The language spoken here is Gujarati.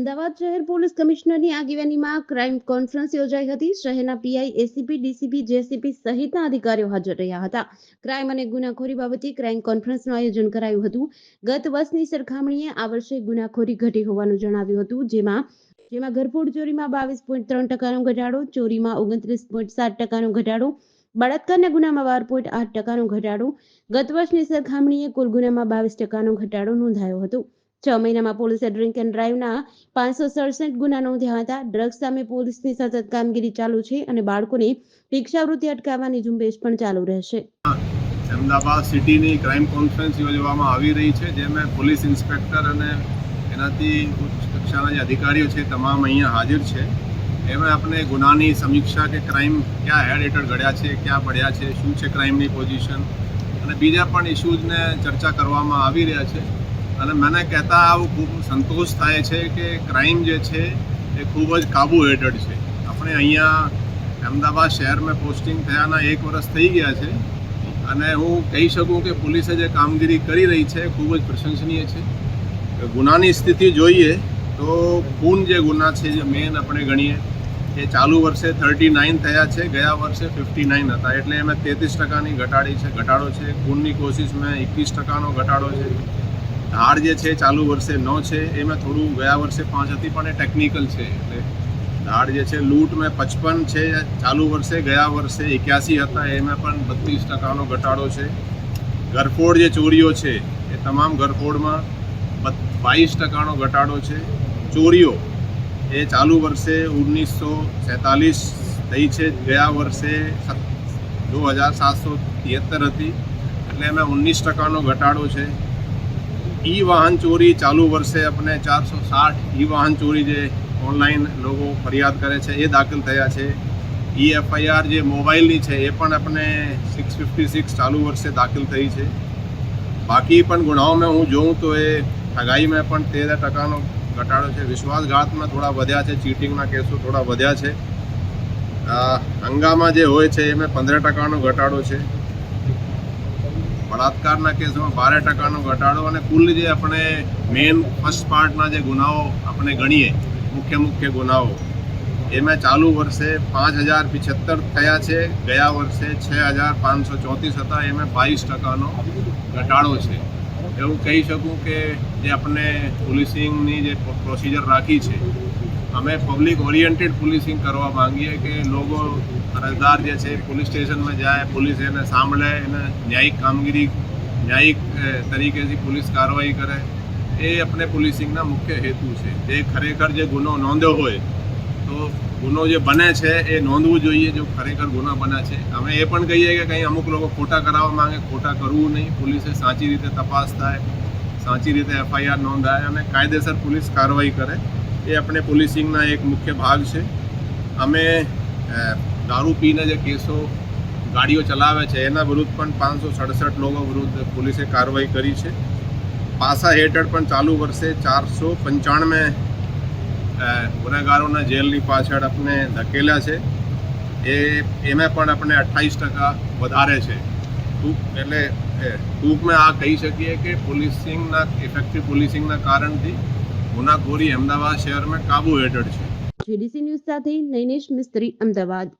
અમદાવાદ શહેર પોલીસ કમિશનરની આગેવાનીમાં ક્રાઇમ કોન્ફરન્સ યોજાઈ હતી. શહેરના પીઆઈ, એસીપી, ડીસીપી, જેસીપી સહિતના અધિકારીઓ હાજર રહ્યા હતા. ક્રાઇમ અને ગુનાખોરી બાબતે ક્રાઇમ કોન્ફરન્સનું આયોજન કરાયું હતું. ગત વર્ષની સરખામણીએ આ વર્ષે ગુનાખોરી ઘટી હોવાનું જણાવ્યું હતું, જેમાં જેમાં ઘરફોડ ચોરીમાં બાવીસ પોઈન્ટ ત્રણ ટકાનો ઘટાડો, ચોરીમાં ઓગણત્રીસ પોઈન્ટ સાત ટકાનો ઘટાડો, બળાત્કારના ગુનામાં બાર પોઈન્ટ આઠ ટકાનો ઘટાડો. ગત વર્ષની સરખામણીએ કુલ ગુનામાં બાવીસ ટકાનો ઘટાડો નોંધાયો હતો. છ મહિનામાં પોલીસે ડ્રિંક એન્ડ ડ્રાઈવના પાંચસો સડસઠ ગુના નોંધ્યા હતા. ડ્રગ્સ સામે પોલીસની સતત કામગીરી ચાલુ છે અને બાળકોની ભિક્ષાવૃત્તિ અટકાવવાની ઝુંબેશ પણ ચાલુ રહેશે. અમદાવાદ સિટીની ક્રાઇમ કોન્ફરન્સ યોજવામાં આવી રહી છે, જેમાં પોલીસ ઇન્સ્પેક્ટર અને એનાથી ઉચ્ચ કક્ષાના જે અધિકારીઓ છે તમામ અહીંયા હાજર છે. એમાં આપણે ગુનાની સમીક્ષા કે ક્રાઇમ ક્યાં હેડ હેઠળ ઘડ્યા છે, ક્યાં પડ્યા છે, શું છે ક્રાઇમની પોઝિશન અને બીજા પણ ઇસ્યુઝને ચર્ચા કરવામાં આવી રહ્યા છે. અને મને કહેતા આવું ખૂબ સંતોષ થાય છે કે ક્રાઇમ જે છે એ ખૂબ જ કાબુ હેઠળ છે. આપણે અહીંયા અમદાવાદ શહેરમાં પોસ્ટિંગ થયાના એક વર્ષ થઈ ગયા છે અને હું કહી શકું કે પોલીસે જે કામગીરી કરી રહી છે ખૂબ જ પ્રશંસનીય છે. ગુનાની સ્થિતિ જોઈએ તો ખૂન જે ગુના છે જે મેન આપણે ગણીએ એ ચાલુ વર્ષે થર્ટી નાઇન થયા છે, ગયા વર્ષે ફિફ્ટી નાઇન હતા. એટલે એમાં તેત્રીસ ટકાની ઘટાડી છે, ઘટાડો છે. ખૂનની કોશિશમાં એકવીસ ટકાનો ઘટાડો છે. ધાડ જે છે, ચાલુ વર્ષે નો છે, એમાં થોડું ગયા વર્ષે પાંચ હતી, પણ એ ટેકનિકલ છે. એટલે ઢાળ જે છે લૂંટમાં પચપન છે, ચાલુ વર્ષે, ગયા વર્ષે એક્યાસી હતા, એમાં પણ બત્રીસ ટકાનો ઘટાડો છે. ઘરફોડ જે ચોરીઓ છે, એ તમામ ઘરફોડમાં બાવીસ ટકાનો ઘટાડો છે. ચોરીઓ એ ચાલુ વર્ષે ઓગણીસો સેતાલીસ થઈ છે, ગયા વર્ષે દો હજાર સાતસો તિહત્તર હતી. એટલે એમાં ઓગણીસ ટકાનો ઘટાડો છે. ઈ વાહન ચોરી ચાલુ વર્ષે આપણે ચારસો સાઠ ઈ વાહન ચોરી જે ઓનલાઈન લોકો ફરિયાદ કરે છે, એ દાખલ થયા છે. ઈ એફઆઈઆર જે મોબાઈલની છે, એ પણ આપણે સિક્સ ફિફ્ટી સિક્સ ચાલુ વર્ષે દાખલ થઈ છે. બાકી પણ ગુનાઓમાં હું જોઉં તો એ ઠગાઈમાં પણ તેર ટકાનો ઘટાડો છે. વિશ્વાસઘાતમાં થોડા વધ્યા છે, ચીટિંગના કેસો થોડા વધ્યા છે. હંગામા જે હોય છે, એમાં પંદર ટકાનો ઘટાડો છે. બળાત્કારના કેસમાં બારે ટકાનો ઘટાડો અને કુલ જે આપણે મેઇન ફર્સ્ટ પાર્ટના જે ગુનાઓ આપણે ગણીએ, મુખ્ય મુખ્ય ગુનાઓ, એમાં ચાલુ વર્ષે પાંચ હજાર પિછત્તર થયા છે, ગયા વર્ષે છ હજાર પાંચસો ચોત્રીસ હતા, એમાં બાવીસ ટકાનો ઘટાડો છે. એવું કહી શકું કે જે આપણે પોલીસિંગની જે પ્રોસિજર રાખી છે અમે પબ્લિક ઓરિએન્ટેડ પોલીસિંગ કરવા માંગીએ કે લોકો અરજદાર જે છે પોલીસ સ્ટેશનમાં જાય પોલીસ એને સાંભળે, એને ન્યાયિક કામગીરી, ન્યાયિક તરીકેથી પોલીસ કાર્યવાહી કરે. એ આપણે પોલીસિંગના મુખ્ય હેતુ છે. જે ખરેખર જે ગુનો નોંધ્યો હોય, તો ગુનો જે બને છે, એ નોંધવું જોઈએ જો ખરેખર ગુનો બને છે. અમે એ પણ કહીએ કે કંઈ અમુક લોકો ખોટા કરાવવા માંગે, ખોટા કરવું નહીં. પોલીસે સાચી રીતે તપાસ થાય, સાચી રીતે એફઆઈઆર નોંધાય અને કાયદેસર પોલીસ કાર્યવાહી કરે. એ આપણે પોલીસિંગના એક મુખ્ય ભાગ છે. અમે દારૂ પીને જે કેસો ગાડીઓ ચલાવે છે, એના વિરુદ્ધ પણ પાંચસો સડસઠ લોકો વિરુદ્ધ પોલીસે કાર્યવાહી કરી છે. પાસા હેઠળ પણ ચાલુ વર્ષે ચારસો પંચાણમે ગુનેગારોના જેલની પાછળ આપણે ધકેલ્યા છે. એ, એમાં પણ આપણે અઠ્ઠાવીસ ટકા વધારે છે. ટૂંક, એટલે ટૂંકમાં આ કહી શકીએ કે પોલીસિંગના ઇફેક્ટિવ પોલીસિંગના કારણથી ગુનાખોરી અમદાવાદ શહેરમાં કાબુ હેઠળ છે. જીડીસી ન્યૂઝ સાથે નૈનેશ મિસ્ત્રી અમદાવાદ.